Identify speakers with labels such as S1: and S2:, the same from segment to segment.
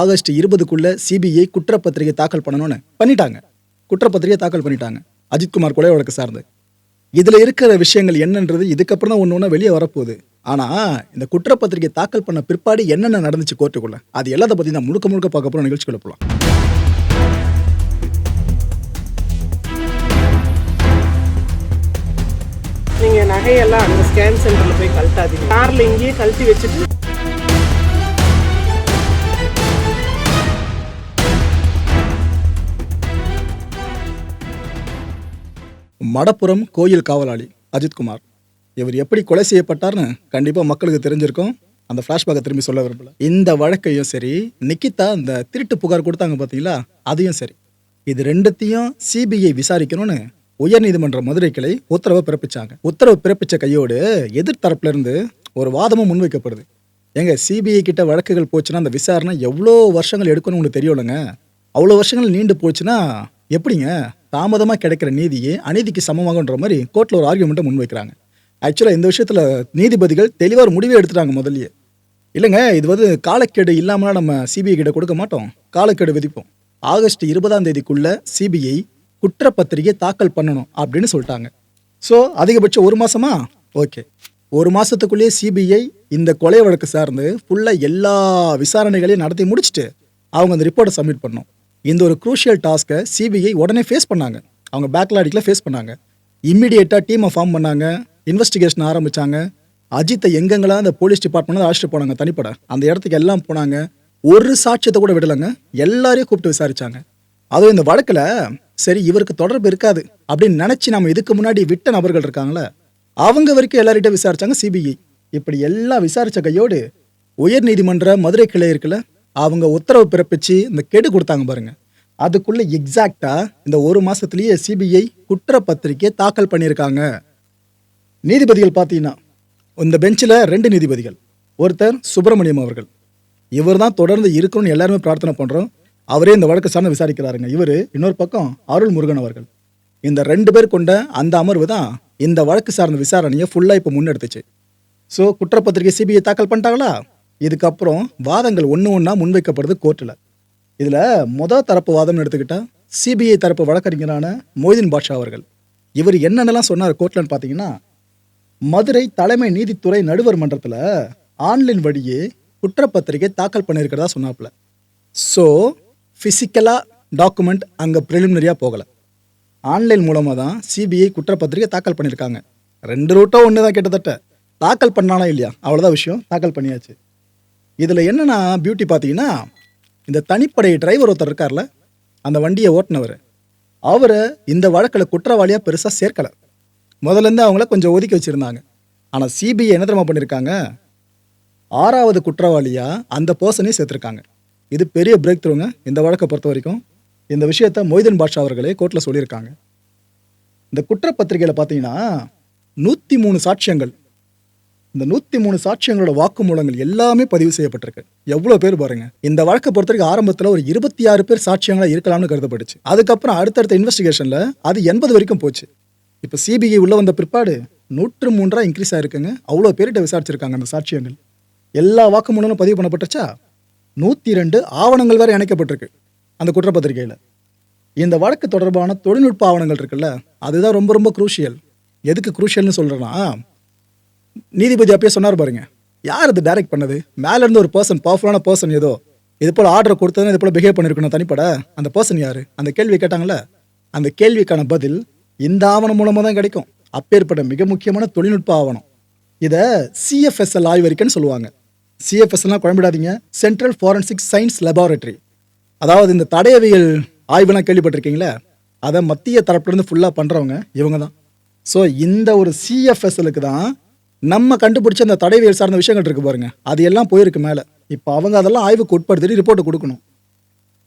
S1: August இருபதுக்குள்ள CBI குற்றப்பத்திரிகை தாக்கல் பண்ணணும்னு பண்ணிட்டாங்க. குற்றப்பத்திரிகை தாக்கல் பண்ணிட்டாங்க. அஜித்குமார் கொலை வழக்கு சார்ந்து. இதுல இருக்கிற விஷயங்கள் என்னன்றது இதுக்கப்புறம் தான் ஒன்று ஒன்றா வெளியே வரப்போகுது. ஆனா இந்த குற்றப்பத்திரிகை தாக்கல் பண்ண பிற்பாடு என்னென்ன நடந்துச்சு கோர்ட்டுக்குள்ள? அது எல்லாத்த பற்றி தான் முழுக்க முழுக்க பார்க்க போற நிகழ்ச்சிக்குள்ள போகலாம்
S2: நீங்க நகையெல்லாம் அந்த ஸ்கேன் சென்டர்ல போய் கழட்டாதீங்க. கார்ல இங்கேயே கழட்டி வச்சுட்டு
S1: மடப்புறம் கோயில் காவலாளி அஜித்குமார் இவர் எப்படி கொலை செய்யப்பட்டார்னு கண்டிப்பாக மக்களுக்கு தெரிஞ்சிருக்கும். அந்த ஃப்ளாஷ்பேக்கை திரும்பி சொல்ல விரும்பல. இந்த வழக்கையும் சரி நிக்கிதா அந்த திருட்டு புகார் கொடுத்தாங்க பார்த்தீங்களா அதையும் சரி. இது ரெண்டுத்தையும் சிபிஐ விசாரிக்கணும்னு உயர்நீதிமன்ற மதுரை கிளை உத்தரவை பிறப்பிச்சாங்க. உத்தரவு பிறப்பிச்ச கையோடு எதிர்த்தரப்புல இருந்து ஒரு வாதமும் முன்வைக்கப்படுது. ஏங்க சிபிஐ கிட்ட வழக்குகள் போச்சுன்னா அந்த விசாரணை எவ்வளோ வருஷங்கள் எடுக்கணும்னு உங்களுக்கு அவ்வளோ வருஷங்கள் நீண்டு போச்சுன்னா எப்படிங்க? தாமதமாக கிடைக்கிற நீதியே அநீதிக்கு சமமாகன்ற மாதிரி கோர்ட்டில் ஒரு ஆர்குமெண்ட்டை முன்வைக்கிறாங்க. ஆக்சுவலாக இந்த விஷயத்தில் நீதிபதிகள் தெளிவாக ஒரு முடிவே எடுத்துட்டாங்க முதல்லயே. இல்லைங்க இது வந்து காலக்கெடு இல்லாமல் நம்ம சிபிஐ கிட்ட கொடுக்க மாட்டோம். காலக்கெடு விதிப்போம். ஆகஸ்ட் இருபதாம் தேதிக்குள்ளே சிபிஐ குற்றப்பத்திரிகை தாக்கல் பண்ணணும் அப்படின்னு சொல்லிட்டாங்க. ஸோ அதிகபட்சம் ஒரு மாதமா ஓகே ஒரு மாதத்துக்குள்ளேயே சிபிஐ இந்த கொலை வழக்கு சார்ந்து ஃபுல்லாக எல்லா விசாரணைகளையும் நடத்தி முடிச்சுட்டு அவங்க அந்த ரிப்போர்ட்டை சப்மிட் பண்ணோம் இந்த ஒரு குரூஷியல் டாஸ்க்கை சிபிஐ உடனே ஃபேஸ் பண்ணாங்க. அவங்க பேக்லாடிக்கில் ஃபேஸ் பண்ணாங்க. இம்மிடியேட்டாக டீமை ஃபார்ம் பண்ணாங்க. இன்வெஸ்டிகேஷன் ஆரம்பித்தாங்க அஜித்தை எங்கெங்கெல்லாம் அந்த போலீஸ் டிபார்ட்மெண்ட் அழைச்சிட்டு போனாங்க தனிப்பட. அந்த இடத்துக்கு எல்லாம் போனாங்க. ஒரு சாட்சியத்தை கூட விடலைங்க. எல்லாரையும் கூப்பிட்டு விசாரிச்சாங்க. அதுவும் இந்த வழக்கில் சரி இவருக்கு தொடர்பு இருக்காது அப்படின்னு நினச்சி நம்ம இதுக்கு முன்னாடி விட்ட நபர்கள் இருக்காங்களே அவங்க வரைக்கும் எல்லார்கிட்ட விசாரிச்சாங்க சிபிஐ இப்படி எல்லாம் விசாரித்த கையோடு உயர் நீதிமன்ற மதுரை கிளை இருக்குல்ல அவங்க உத்தரவு பிறப்பிச்சு இந்த கெடு கொடுத்தாங்க பாருங்க. அதுக்குள்ள எக்ஸாக்டா இந்த ஒரு மாசத்துலயே சிபிஐ குற்றப்பத்திரிக்கையை தாக்கல் பண்ணியிருக்காங்க. நீதிபதிகள் பார்த்தீங்கன்னா இந்த பெஞ்சில் ரெண்டு நீதிபதிகள். ஒருத்தர் சுப்பிரமணியம் அவர்கள். இவர் தான் தொடர்ந்து இருக்கணும்னு எல்லாருமே பிரார்த்தனை பண்ணுறோம் அவரே இந்த வழக்கு சார்ந்து விசாரிக்கிறாருங்க. இவர் இன்னொரு பக்கம் அருள் முருகன் அவர்கள். இந்த ரெண்டு பேர் கொண்ட அந்த அமர்வு தான் இந்த வழக்கு சார்ந்த விசாரணையை ஃபுல்லாக இப்போ முன்னெடுத்துச்சு. ஸோ குற்றப்பத்திரிகை சிபிஐ தாக்கல் பண்ணிட்டாங்களா? இதுக்கப்புறம் வாதங்கள் ஒன்று ஒன்றா முன்வைக்கப்படுது கோர்ட்டில் இதில் மொதல் தரப்பு வாதம்னு எடுத்துக்கிட்டால் சிபிஐ தரப்பு வழக்கறிஞரான மொய்தீன் பாட்ஷா அவர்கள். இவர் என்னென்னலாம் சொன்னார் கோர்ட்லன்னு பார்த்தீங்கன்னா மதுரை தலைமை நீதித்துறை நடுவர் மன்றத்தில் ஆன்லைன் வழியே குற்றப்பத்திரிகை தாக்கல் பண்ணியிருக்கிறதா சொன்னாப்புல. ஸோ ஃபிசிக்கலாக டாக்குமெண்ட் அங்கே ப்ரிலிமினரியாக போகலை. ஆன்லைன் மூலமாக தான் சிபிஐ குற்றப்பத்திரிகை தாக்கல் பண்ணியிருக்காங்க. ரெண்டு ரூட்டோ ஒன்று தான் கிட்டத்தட்ட. தாக்கல் பண்ணானா இல்லையா? அவ்வளோதான் விஷயம். தாக்கல் பண்ணியாச்சு. இதில் என்னென்னா பியூட்டி பார்த்தீங்கன்னா இந்த தனிப்படை டிரைவர் ஒருத்தர் இருக்கார்ல அந்த வண்டியை ஓட்டினவர். அவரை இந்த வழக்கில் குற்றவாளியாக பெருசாக சேர்க்கலை. முதல்ல இருந்து அவங்கள கொஞ்சம் ஒதுக்கி வச்சுருந்தாங்க. ஆனால் சிபிஐ என்ன தெரியுமா பண்ணியிருக்காங்க ஆறாவது குற்றவாளியாக அந்த பர்சனையும் சேர்த்துருக்காங்க. இது பெரிய பிரேக் த்ரூங்க இந்த வழக்கை பொறுத்த வரைக்கும் இந்த விஷயத்த மொய்தீன் பாட்ஷா அவர்களே கோர்ட்டில் சொல்லியிருக்காங்க. இந்த குற்றப்பத்திரிகையில் பார்த்தீங்கன்னா நூற்றி மூணு சாட்சியங்கள் இந்த நூற்றி மூணு சாட்சியங்களோட வாக்குமூலங்கள் எல்லாமே பதிவு செய்யப்பட்டிருக்கு. எவ்வளோ பேர் பாருங்க. இந்த வழக்கை பொறுத்தவரைக்கும் ஆரம்பத்தில் ஒரு இருபத்தி ஆறு பேர் சாட்சியங்களா இருக்கலாம்னு கருதப்பட்டுச்சு. அதுக்கப்புறம் அடுத்தடுத்த இன்வெஸ்டிகேஷனில் அது எண்பது வரைக்கும் போச்சு. இப்போ சிபிஐ உள்ள வந்த பிற்பாடு நூற்று மூன்றா இன்க்ரீஸ் ஆயிருக்குங்க. அவ்வளோ பேர்கிட்ட விசாரிச்சிருக்காங்க அந்த சாட்சியங்கள். எல்லா வாக்குமூலங்களும் பதிவு பண்ணப்பட்டுச்சா நூற்றி ரெண்டு ஆவணங்கள் வேற இணைக்கப்பட்டிருக்கு அந்த குற்றப்பத்திரிகையில். இந்த வழக்கு தொடர்பான தொழில்நுட்ப ஆவணங்கள் இருக்குல்ல அதுதான் ரொம்ப ரொம்ப குரூஷியல் எதுக்கு குரூஷியல்னு சொல்கிறேன்னா நீதிபதி அப்பயே சொன்னார் பாருங்க. யார் இது டைரக்ட் பண்ணது? மேலேருந்து ஒரு பர்சன் பவர்ஃபுல்லான பர்சன் ஏதோ. இது போல் ஆர்டர் கொடுத்ததுன்னு இது போல் பிஹேவ் பண்ணியிருக்கணும் தனிப்பட. அந்த பர்சன் யார்? அந்த கேள்வி கேட்டாங்கல்ல? அந்த கேள்விக்கான பதில் இந்த ஆவணம் மூலமாக தான் கிடைக்கும். அப்பேற்பட்ட மிக முக்கியமான தொழில்நுட்ப ஆவணம். இதை சிஎஃப்எஸ்எல் ஆய்வறிக்கைன்னு சொல்லுவாங்க. சிஎஃப்எஸ்எல்லாம் குழம்பிடாதீங்க. சென்ட்ரல் ஃபாரன்சிக் சயின்ஸ் லெபார்டரி அதாவது இந்த தடயவியல் ஆய்வுலாம் கேள்விப்பட்டிருக்கீங்களே? அதை மத்திய தரப்புலேருந்து ஃபுல்லாக பண்ணுறவங்க இவங்க தான். ஸோ இந்த ஒரு சிஎஃப்எஸ்எலுக்கு தான் நம்ம கண்டுபிடிச்ச அந்த தடைவியல் சார்ந்த விஷயங்கள் இருக்கு பாருங்க. அது எல்லாம் போயிருக்கு மேலே. இப்போ அவங்க அதெல்லாம் ஆய்வுக்கு உட்படுத்திட்டு ரிப்போர்ட் கொடுக்கணும்.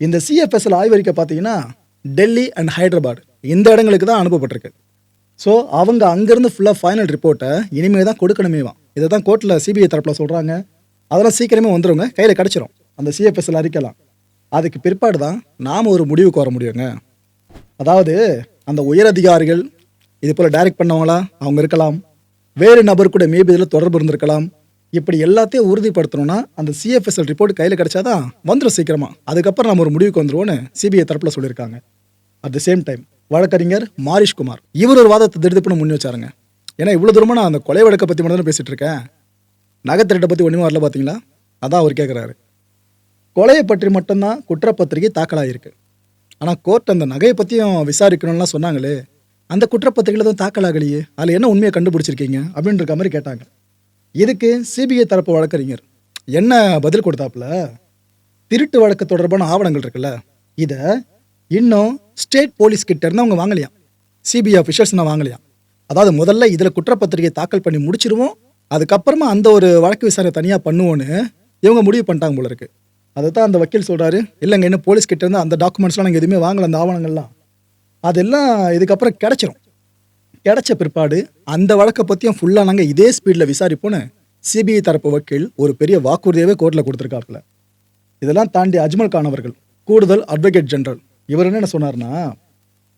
S1: இந்த சிஎஃப்எஸ்எல் ஆய்வறிக்கை பார்த்தீங்கன்னா டெல்லி அண்ட் ஹைதராபாத் இந்த இடங்களுக்கு தான் அனுப்பப்பட்டிருக்கு. ஸோ அவங்க அங்கேருந்து ஃபுல்லாக ஃபைனல் ரிப்போர்ட்டை இனிமேல் தான் கொடுக்கணுமேவான் இதை தான் கோர்ட்டில் சிபிஐ தரப்பில் சொல்கிறாங்க அதெல்லாம் சீக்கிரமே வந்துருங்க. கையில் கிடச்சிரும். அந்த சிஎஃப்எஸ்எல் அறிக்கலாம். அதுக்கு பிற்பாடு தான் நாம் ஒரு முடிவுக்கு வர முடியுங்க. அதாவது அந்த உயரதிகாரிகள் இது போல் டைரக்ட் பண்ணவங்களா அவங்க இருக்கலாம். வேறு நபர் கூட மேபி இதில் தொடர்பு இருந்திருக்கலாம். இப்படி எல்லாத்தையும் உறுதிப்படுத்தணும்னா அந்த சிஎஃப்எஸ்எல் ரிப்போர்ட் கையில் கிடைச்சாதான் வந்துடும் சீக்கிரமா. அதுக்கப்புறம் நம்ம ஒரு முடிவுக்கு வந்துருவோன்னு சிபிஐ தரப்பில் சொல்லியிருக்காங்க. அட் த சேம் டைம் வழக்கறிஞர் மாரிஷ் குமார். இவர் ஒரு வாதத்தை திடுதுப்புன்னு முன் வச்சாருங்க. ஏன்னா இவ்வளோ தூரமாக நான் அந்த கொலை வழக்கை பற்றி மட்டும் பேசிகிட்டு இருக்கேன். நகைத்திரட்டை பற்றி ஒன்றுமே வரல பார்த்தீங்களா அதான் அவர் கேட்குறாரு கொலையை பற்றி மட்டும்தான் குற்றப்பத்திரிகை தாக்கலாகிருக்கு ஆனால் கோர்ட் அந்த நகையை பற்றியும் விசாரிக்கணும்லாம் சொன்னாங்களே அந்த குற்றப்பத்திரிகையில் எதுவும் தாக்கலாகலையே? அதில் என்ன உண்மையை கண்டுபிடிச்சிருக்கீங்க? அப்படின்ற மாதிரி கேட்டாங்க. இதுக்கு சிபிஐ தரப்பு வழக்கறிஞர் என்ன பதில் கொடுத்தாப்புல? திருட்டு வழக்கு தொடர்பான ஆவணங்கள் இருக்குல்ல? இதை இன்னும் ஸ்டேட் போலீஸ் கிட்ட இருந்து அவங்க வாங்கலையாம். சிபிஐ அஃபிஷியல்ஸ் நான் வாங்கலையாம். அதாவது முதல்ல இதில் குற்றப்பத்திரிகை தாக்கல் பண்ணி முடிச்சிருவோம். அதுக்கப்புறமா அந்த ஒரு வழக்கு விசாரணை தனியாக பண்ணுவோன்னு இவங்க முடிவு பண்ணிட்டாங்க போல இருக்கு. அதை தான் அந்த வக்கீல் சொல்கிறாரு இல்லைங்க இன்னும் போலீஸ் கிட்ட இருந்து அந்த டாக்குமெண்ட்ஸ்லாம் நாங்கள் எதுவுமே வாங்கல அந்த ஆவணங்கள்லாம். அதெல்லாம் இதுக்கப்புறம் கிடச்சிரும். கிடைச்ச பிற்பாடு அந்த வழக்கை பற்றியும் ஃபுல்லாக நாங்கள் இதே ஸ்பீடில் விசாரிப்போன்னு சிபிஐ தரப்பு வக்கீல் ஒரு பெரிய வாக்குறுதியாகவே கோர்ட்டில் கொடுத்துருக்காப்புல. இதெல்லாம் தாண்டி அஜ்மல் கான் அவர்கள் கூடுதல் அட்வொகேட் ஜெனரல் இவர் என்ன சொன்னார்னா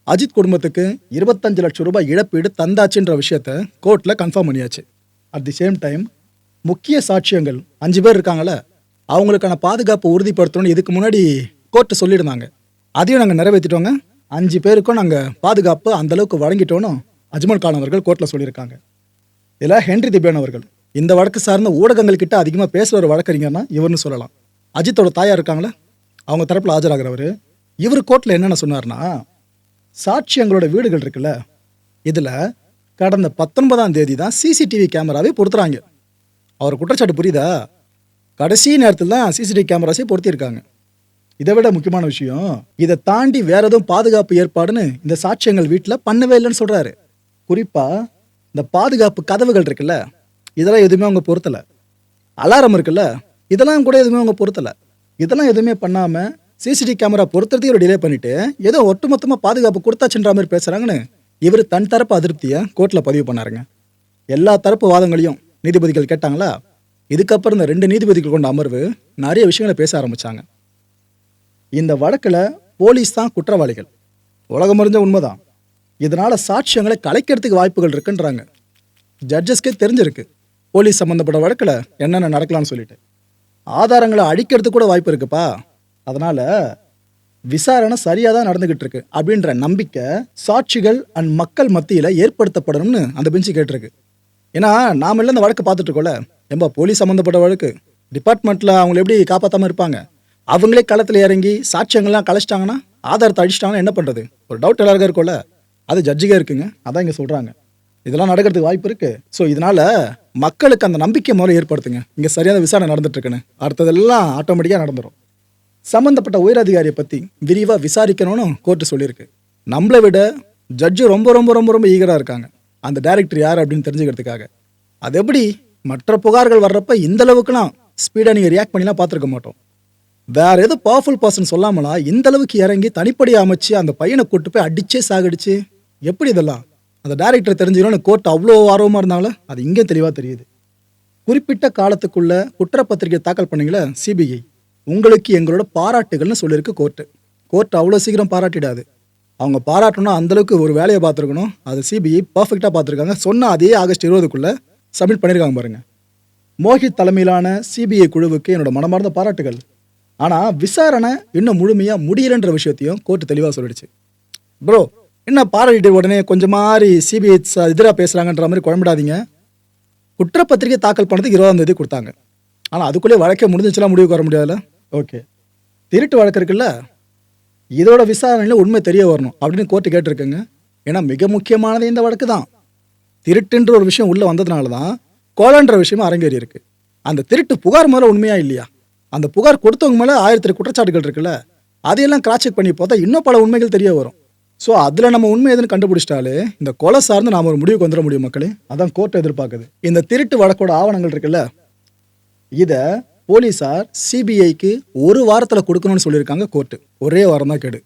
S1: அஜித் குடும்பத்துக்கு இருபத்தஞ்சு லட்சம் ரூபாய் இழப்பீடு தந்தாச்சுன்ற விஷயத்த கோர்ட்டில் கன்ஃபார்ம் பண்ணியாச்சு. அட் தி சேம் டைம் முக்கிய சாட்சியங்கள் அஞ்சு பேர் இருக்காங்கள அவங்களுக்கான பாதுகாப்பை உறுதிப்படுத்தணும்னு இதுக்கு முன்னாடி கோர்ட்டு சொல்லியிருந்தாங்க. அதையும் நாங்கள் நிறைவேற்றிட்டோங்க அஞ்சு பேருக்கும் நாங்கள் பாதுகாப்பு அந்த அளவுக்கு வழங்கிட்டோன்னு அஜ்மல் கான் அவர்கள் கோர்ட்டில் சொல்லியிருக்காங்க. இதில் ஹென்ரி திபேன் அவர்கள் இந்த வழக்கு சார்ந்த ஊடகங்கள்கிட்ட அதிகமாக பேசுகிற ஒரு வழக்கறிஞர்னா இவர்னு சொல்லலாம். அஜித்தோட தாயார் இருக்காங்களே? அவங்க தரப்பில் ஆஜராகிறவர். இவர் கோர்ட்டில் என்னென்ன சொன்னார்னா சாட்சியங்களோட வீடுகள் இருக்குல்ல இதில் கடந்த பத்தொன்பதாம் தேதி தான் சிசிடிவி கேமராவே பொருத்துறாங்க. அவர் குற்றச்சாட்டு புரியுதா? கடைசி நேரத்தில் தான் சிசிடிவி கேமராஸே பொருத்தியிருக்காங்க. இதை விட முக்கியமான விஷயம் இதை தாண்டி வேற எதுவும் பாதுகாப்பு ஏற்பாடுன்னு இந்த சாட்சியங்கள் வீட்டில் பண்ணவே இல்லைன்னு சொல்றாரு. குறிப்பா இந்த பாதுகாப்பு கதவுகள் இருக்குல்ல இதெல்லாம் எதுவுமே அவங்க பொருத்தலை. அலாரம் இருக்குல்ல இதெல்லாம் கூட எதுவுமே அவங்க பொருத்தலை. இதெல்லாம் எதுவுமே பண்ணாம சிசிடிவி கேமரா பொருத்துறதையும் ஒரு டிலே பண்ணிட்டு ஏதோ ஒட்டுமொத்தமாக பாதுகாப்பு கொடுத்தாச்சுன்ற மாதிரி பேசுறாங்கன்னு இவர் தன் தரப்பு அதிருப்தியை கோர்ட்டில் பதிவு பண்ணாருங்க. எல்லா தரப்பு வாதங்களையும் நீதிபதிகள் கேட்டாங்களா? இதுக்கப்புறம் இந்த ரெண்டு நீதிபதிகள் கொண்ட அமர்வு நிறைய விஷயங்களை பேச ஆரம்பிச்சாங்க. இந்த வழக்கில் போலீஸ் தான் குற்றவாளிகள். உலகம் அறிஞ்ச உண்மைதான். இதனால் சாட்சியங்களை கலைக்கிறதுக்கு வாய்ப்புகள் இருக்குன்றாங்க. ஜட்ஜஸ்க்கே தெரிஞ்சிருக்கு. போலீஸ் சம்மந்தப்பட்ட வழக்கில் என்னென்ன நடக்கலாம்னு சொல்லிட்டு. ஆதாரங்களை அழிக்கிறதுக்கு கூட வாய்ப்பு இருக்குப்பா. அதனால் விசாரணை சரியாக தான் நடந்துக்கிட்டு இருக்கு அப்படின்ற நம்பிக்கை சாட்சிகள் அண்ட் மக்கள் மத்தியில் ஏற்படுத்தப்படணும்னு அந்த பெஞ்சு கேட்டிருக்கு. ஏன்னா நாம எல்லாம் இந்த வழக்கு பார்த்துட்டு இருக்கோம்ல. ஏம்பா போலீஸ் சம்மந்தப்பட்ட வழக்கு. டிபார்ட்மெண்ட்டில் அவங்களை எப்படி காப்பாற்றாமல் இருப்பாங்க? அவங்களே களத்தில் இறங்கி சாட்சியங்கள்லாம் கலைச்சிட்டாங்கன்னா ஆதாரத்தை அடிச்சிட்டாங்கன்னா என்ன பண்ணுறது ஒரு டவுட் எல்லாருக்கும் இருக்கும்ல. அது ஜட்ஜிகே இருக்குங்க. அதான் இங்கே சொல்கிறாங்க இதெல்லாம் நடக்கிறதுக்கு வாய்ப்பு இருக்கு. ஸோ இதனால மக்களுக்கு அந்த நம்பிக்கை முதல்ல ஏற்படுத்துங்க. இங்கே சரியான விசாரணை நடந்துட்டுருக்குன்னு. அடுத்ததெல்லாம் ஆட்டோமேட்டிக்காக நடந்துடும் சம்மந்தப்பட்ட உயரதிகாரியை பற்றி விரிவாக விசாரிக்கணும்னு கோர்ட்டு சொல்லியிருக்கு. நம்மளை விட ஜட்ஜு ரொம்ப ரொம்ப ரொம்ப ரொம்ப ஈகராக இருக்காங்க. அந்த டைரக்டர் யார் அப்படின்னு தெரிஞ்சுக்கிறதுக்காக. அது எப்படி மற்ற புகார்கள் வர்றப்ப இந்த அளவுக்குலாம் ஸ்பீடாக நீங்கள் ரியாக்ட் பண்ணிலாம் பார்த்துருக்க மாட்டோம். வேற எது பவர்ஃபுல் பர்சன் சொல்லாமலா இந்த அளவுக்கு இறங்கி தனிப்படி அமைச்சு அந்த பையனை கூட்டு போய் அடிச்சே சாகடிச்சு? எப்படி இதெல்லாம்? அந்த டேரக்டர் தெரிஞ்சுக்கணும்னு கோர்ட் அவ்வளோ ஆர்வமாக இருந்தாலும் அது இங்கே தெளிவாக தெரியுது. குறிப்பிட்ட காலத்துக்குள்ள குற்றப்பத்திரிகை தாக்கல் பண்ணீங்களே சிபிஐ உங்களுக்கு எங்களோட பாராட்டுகள்னு சொல்லியிருக்கு கோர்ட்டு கோர்ட் அவ்வளோ சீக்கிரம் பாராட்டிடாது. அவங்க பாராட்டணும்னா அந்த அளவுக்கு ஒரு வேலையை பார்த்துருக்கணும். அது சிபிஐ பர்ஃபெக்டாக பார்த்துருக்காங்க. சொன்ன அதே ஆகஸ்ட் இருபதுக்குள்ளே சப்மிட் பண்ணியிருக்காங்க பாருங்கள் மோஹித் தலைமையிலான சிபிஐ குழுவுக்கு என்னோட மனமார்ந்த பாராட்டுகள். ஆனால் விசாரணை இன்னும் முழுமையாக முடியலன்ற விஷயத்தையும் கோர்ட்டு தெளிவாக சொல்லிடுச்சு. ப்ரோ என்ன பாராட்டிட்டு உடனே கொஞ்சம் மாதிரி சிபிஐ எதிராக பேசுகிறாங்கன்ற மாதிரி குழம்பிடாதீங்க. குற்றப்பத்திரிகை தாக்கல் பண்ணதுக்கு இருபதாம் தேதி கொடுத்தாங்க. ஆனால் அதுக்குள்ளே வழக்கே முடிஞ்சிச்சுலாம் முடிவுக்கு வர முடியாதுல்ல? ஓகே. திருட்டு வழக்கு இருக்குல்ல? இதோட விசாரணையில் உண்மை தெரிய வரணும் அப்படின்னு கோர்ட்டு கேட்டிருக்குங்க. ஏன்னா மிக முக்கியமானது இந்த வழக்கு தான். திருட்டுன்ற ஒரு விஷயம் உள்ளே வந்ததுனால தான் கோலன்ற விஷயமும் அரங்கேறி இருக்கு அந்த திருட்டு புகார் மேலே உண்மையா இல்லையா? அந்த புகார் கொடுத்தவங்க மேலே ஆயிரத்தி குற்றச்சாட்டுகள் இருக்குல்ல அதையெல்லாம் கிராஸ் செக் பண்ணி பார்த்தா இன்னும் பல உண்மைகள் தெரிய வரும். ஸோ அதில் நம்ம உண்மை எதுன்னு கண்டுபிடிச்சிட்டாலே இந்த கொலை சார்ந்து நாம் ஒரு முடிவுக்கு வந்துட முடியும் மக்களே. அதான் கோர்ட் எதிர்பார்க்குது. இந்த திருட்டு வழக்கோட ஆவணங்கள் இருக்குல்ல இதை போலீஸார் சிபிஐக்கு ஒரு வாரத்தில் கொடுக்கணும்னு சொல்லியிருக்காங்க கோர்ட்டு ஒரே வாரம் தான் கேடு.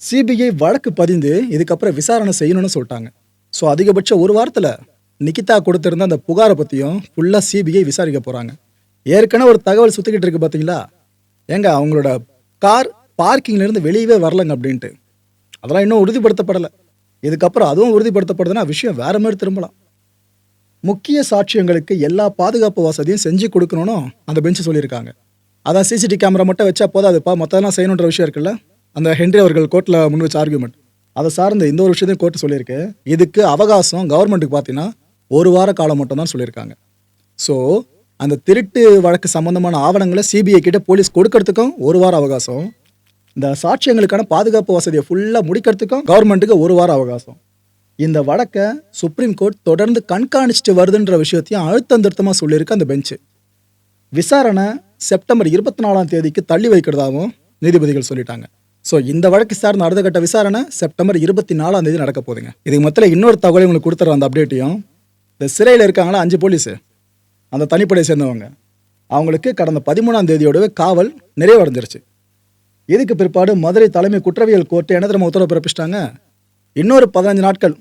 S1: சிபிஐ வழக்கு பதிந்து இதுக்கப்புறம் விசாரணை செய்யணும்னு சொல்லிட்டாங்க. ஸோ அதிகபட்சம் ஒரு வாரத்தில் நிகிதா கொடுத்திருந்த அந்த புகாரை பற்றியும் ஃபுல்லாக சிபிஐ விசாரிக்க போகிறாங்க ஏற்கனவே ஒரு தகவல் சுற்றிக்கிட்டு இருக்கு பார்த்தீங்களா ஏங்க அவங்களோட கார் பார்க்கிங்லேருந்து வெளியவே வரலங்க அப்படின்ட்டு. அதெல்லாம் இன்னும் உறுதிப்படுத்தப்படலை. இதுக்கப்புறம் அதுவும் உறுதிப்படுத்தப்படுதுன்னா விஷயம் வேற மாதிரி திரும்பலாம். முக்கிய சாட்சியங்களுக்கு எல்லா பாதுகாப்பு வசதியும் செஞ்சு கொடுக்கணும்னு அந்த பெஞ்சு சொல்லியிருக்காங்க. அதான் சிசிடிவி கேமரா மட்டும் வச்சா போதாதுப்பா மற்றதெல்லாம் செய்யணுன்ற விஷயம் இருக்குல்ல? அந்த ஹென்ரி அவர்கள் கோர்ட்டில் முன் வச்ச ஆர்குமெண்ட் அதை சார்ந்த இந்த ஒரு விஷயத்தையும் கோர்ட்டு சொல்லியிருக்கு. இதுக்கு அவகாசம் கவர்மெண்ட்டுக்கு பார்த்தீங்கன்னா ஒரு வார காலம் மட்டும் தான் சொல்லியிருக்காங்க. ஸோ அந்த திருட்டு வழக்கு சம்பந்தமான ஆவணங்களை சிபிஐ கிட்ட போலீஸ் கொடுக்கறதுக்கும் ஒரு வாரம் அவகாசம். இந்த சாட்சியங்களுக்கான பாதுகாப்பு வசதியை ஃபுல்லாக முடிக்கிறதுக்கும் கவர்மெண்ட்டுக்கு ஒரு வாரம் அவகாசம். இந்த வழக்கை சுப்ரீம் கோர்ட் தொடர்ந்து கண்காணிச்சுட்டு வருதுன்ற விஷயத்தையும் அழுத்தம் திருத்தமாக சொல்லியிருக்கு அந்த பெஞ்சு விசாரணை செப்டம்பர் இருபத்தி நாலாம் தேதிக்கு தள்ளி வைக்கிறதாகவும் நீதிபதிகள் சொல்லிட்டாங்க. ஸோ இந்த வழக்கு சார்ந்த அடுத்த கட்ட விசாரணை செப்டம்பர் இருபத்தி நாலாம் தேதி நடக்க போகுதுங்க. இதுக்கு மொத்தத்தில் இன்னொரு தகவலை உங்களுக்கு கொடுத்துற அந்த அப்டேட்டையும் இந்த சிறையில் இருக்காங்களா அஞ்சு போலீஸு? அந்த தனிப்படையை சேர்ந்தவங்க. அவங்களுக்கு கடந்த பதிமூணாம் தேதியோடவே காவல் நிறைவடைஞ்சிருச்சு. இதுக்கு பிற்பாடு மதுரை தலைமை குற்றவியல் கோர்ட்டு என்ன தெரியுமா உத்தரவு பிறப்பிச்சிட்டாங்க? இன்னொரு பதினஞ்சு நாட்கள்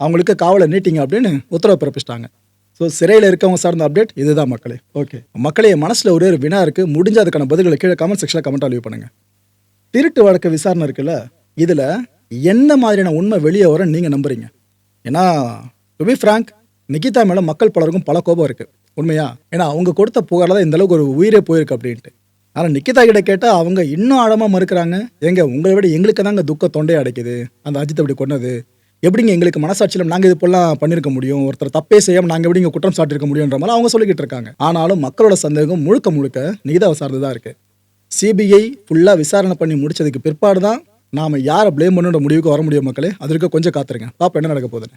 S1: அவங்களுக்கு காவலை நீட்டிங்க அப்படின்னு உத்தரவு பிறப்பிச்சிட்டாங்க. ஸோ சிறையில் இருக்கவங்க சார்ந்த அப்டேட் இதுதான் மக்களே. ஓகே மக்களே மனசில் ஒரே ஒரு வினா இருக்குது முடிஞ்ச அதுக்கான பதில்களை கீழே கமெண்ட் செக்ஷனில் கமெண்ட் லீவ் பண்ணுங்கள் திருட்டு வழக்கு விசாரணை இருக்குல்ல இதில் என்ன மாதிரியான உண்மை வெளியே வர நீங்கள் நம்புறீங்க? ஏன்னா டு பி ஃப்ராங்க் நிகிதா மேலே மக்கள் பலருக்கும் பல கோபம் இருக்குது உண்மையா? ஏன்னா அவங்க கொடுத்த புகாரில் தான் இந்த அளவுக்கு ஒரு உயிரே போயிருக்கு அப்படின்ட்டு. ஆனால் நிக்கிதா கிட்ட கேட்டால் அவங்க இன்னும் ஆழமாக மறுக்கிறாங்க. எங்க உங்களை விட எங்களுக்கு தாங்க துக்க தொண்டையை அடைக்குது. அந்த அஜித் அப்படி கொன்னது. எப்படிங்க எங்களுக்கு மனசாட்சியில் நாங்கள் இது போலாம் பண்ணியிருக்க முடியும்? ஒருத்தர் தப்பே செய்யாமல் நாங்கள் எப்படிங்க குற்றம் சாட்டியிருக்க முடியுன்ற மாதிரி அவங்க சொல்லிக்கிட்டு இருக்காங்க. ஆனாலும் மக்களோட சந்தேகம் முழுக்க முழுக்க நிகிதாவை சார்ந்து தான் இருக்கு. சிபிஐ ஃபுல்லாக விசாரணை பண்ணி முடிச்சதுக்கு பிற்பாடு தான் நாம் யாரை ப்ளேம் பண்ணுன்ற முடிவுக்கு வர முடியும் மக்களே. அதற்கு கொஞ்சம் காத்துருங்க. பாப்பா என்ன நடக்க போகுதுன்னு.